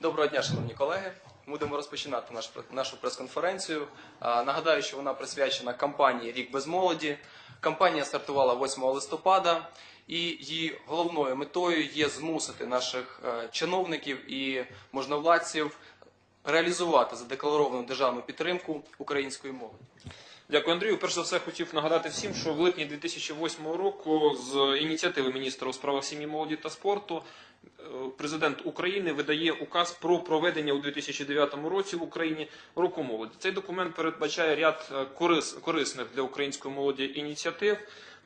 Доброго дня, шановні колеги. Будемо розпочинати наш, нашу прес-конференцію. Нагадаю, що вона присвячена кампанії Рік без молоді. Кампанія стартувала 8 листопада, і її головною метою є змусити наших е, чиновників і можновладців реалізувати задекларовану державну підтримку української молоді. Дякую, Андрію. Перш за все, хотів нагадати всім, що в липні 2008 року з ініціативи міністра у справах сім'ї, молоді та спорту е, президент України видає указ про проведення у 2009 році в Україні року молоді. Цей документ передбачає ряд е, корис, корисних для української молоді ініціатив,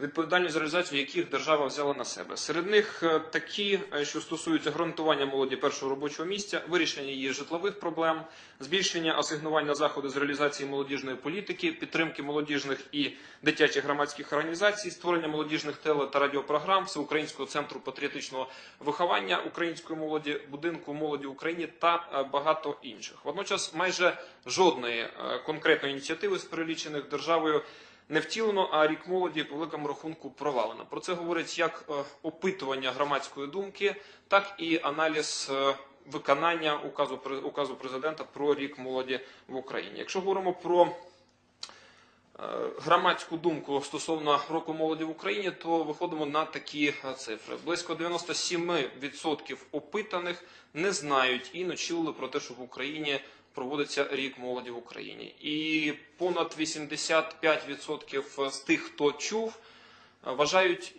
відповідальність за реалізацію яких держава взяла на себе. Серед них е, такі, е, що стосуються гарантування молоді першого робочого місця, вирішення її житлових проблем, збільшення асигнувань на заходи з реалізації молодіжної політики, підтримки молодіжних і дитячих громадських організацій, створення молодіжних теле та радіопрограм, Всеукраїнського центру патріотичного виховання української молоді, будинку молоді в Україні та е, багато інших. Водночас, майже жодної конкретної ініціативи з перелічених державою. Не втілено, а рік молоді по великому рахунку провалено. Про це говорить як е, опитування громадської думки, так і аналіз е, виконання указу указу президента про рік молоді в Україні. Якщо говоримо про е, громадську думку стосовно року молоді в Україні, то виходимо на такі цифри. Близько 97% опитаних не знають і не чули про те, що в Україні проводиться рік молоді в Україні. І понад 85% з тих, хто чув, вважають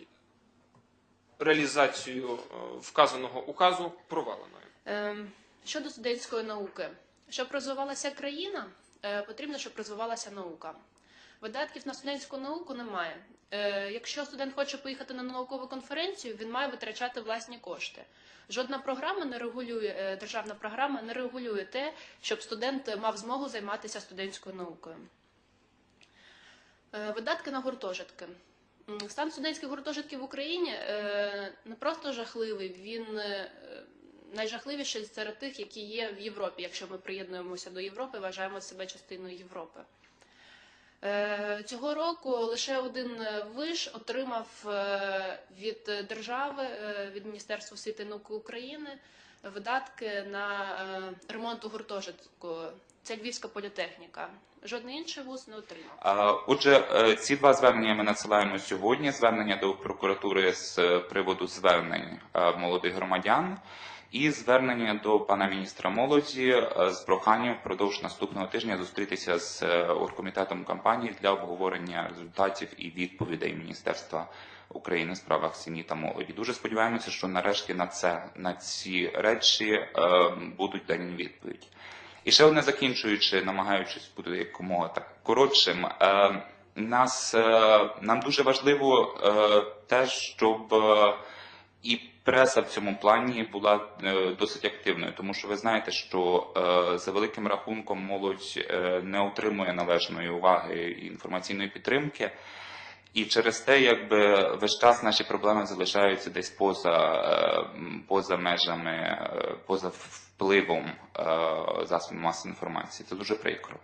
реалізацію е, вказаного указу проваленою. Ем, Щодо студентської науки, щоб розвивалася країна, е, потрібно, щоб розвивалася наука. Видатків на студентську науку немає. Е, Якщо студент хоче поїхати на наукову конференцію, він має витрачати власні кошти. Жодна програма не регулює, е, державна програма не регулює те, щоб студент мав змогу займатися студентською наукою. Е, Видатки на гуртожитки. Стан студентських гуртожитків в Україні не просто жахливий, він найжахливіший серед тих, які є в Європі. Якщо ми приєднуємося до Європи, вважаємо себе частиною Європи. Е, Цього року лише один е, виш отримав е, від держави, від Міністерства освіти і науки України видатки на ремонт у гуртожитку. Це Львівська політехніка. Жодний інший вуз не отримав. Отже, ці два звернення ми надсилаємо сьогодні. Звернення до прокуратури з приводу звернень молодих громадян і звернення до пана міністра молоді е, з проханням впродовж наступного тижня зустрітися з е, оргкомітетом кампанії для обговорення результатів і відповідей Міністерства України в справах сім'ї та молоді. Дуже сподіваємося, що нарешті на це на ці речі е, будуть дані відповіді. І ще одне закінчуючи, намагаючись бути якомога так коротшим. Е, нас, е, нам дуже важливо е, те, щоб е, і преса в цьому плані була е, досить активною, тому що ви знаєте, що е, за великим рахунком молодь е, не отримує належної уваги і інформаційної підтримки. І через те, якби весь час наші проблеми залишаються десь поза, поза межами, поза впливом засобів масової інформації. Це дуже прикро.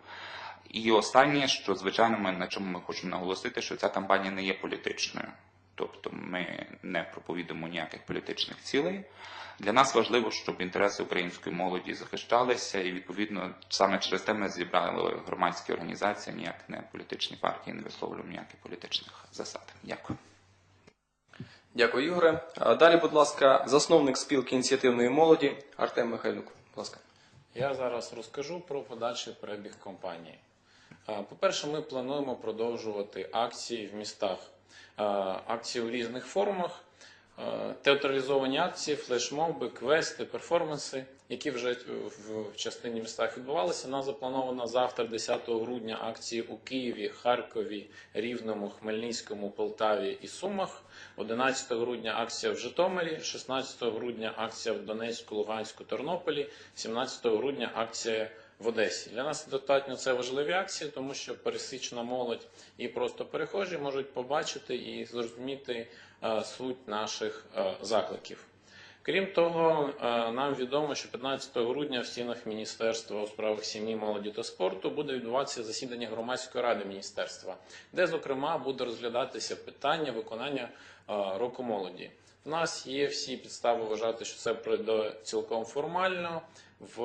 І останнє, що звичайно, ми на чому ми хочемо наголосити, що ця кампанія не є політичною. Тобто ми не проповідуємо ніяких політичних цілей. Для нас важливо, щоб інтереси української молоді захищалися, і відповідно саме через те ми зібрали громадські організації, ніяк не політичні партії, не висловлюємо ніяких політичних засад. Дякую. Дякую, Ігоре. Далі, будь ласка, засновник спілки ініціативної молоді Артем Михайлюк. Будь ласка. Я зараз розкажу про подальший перебіг кампанії. Е, По-перше, ми плануємо продовжувати акції в містах, акції у різних формах, е, театралізовані акції, флешмоби, квести, перформанси, які вже в в частині містах відбувалися. У нас заплановано завтра, 10 грудня, акції у Києві, Харкові, Рівному, Хмельницькому, Полтаві і Сумах. 11 грудня акція в Житомирі, 16 грудня акція в Донецьку, Луганську, Тернополі, 17 грудня акція в Одесі. Для нас достатньо це важливі акції, тому що пересічна молодь і просто перехожі можуть побачити і зрозуміти е, суть наших е, закликів. Крім того, е, нам відомо, що 15 грудня в стінах Міністерства у справах сім'ї, молоді та спорту буде відбуватися засідання громадської ради міністерства, де, зокрема, буде розглядатися питання виконання року молоді. В нас є всі підстави вважати, що це пройде цілком формально в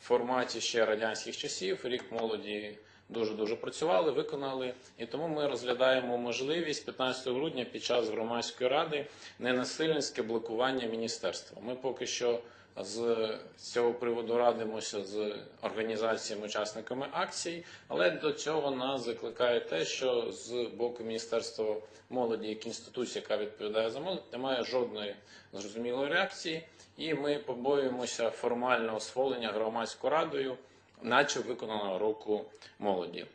форматі ще радянських часів. Рік молоді дуже дуже працювали, виконали. І тому ми розглядаємо можливість 15 грудня під час громадської ради ненасильницьке блокування міністерства. Ми поки що з цього приводу радимося з організаціями, учасниками акцій, але до цього нас закликає те, що з боку Міністерства молоді як інституції, яка відповідає за молодь, немає жодної зрозумілої реакції, і ми побоюємося формального схвалення громадською радою, наче виконаного року молоді.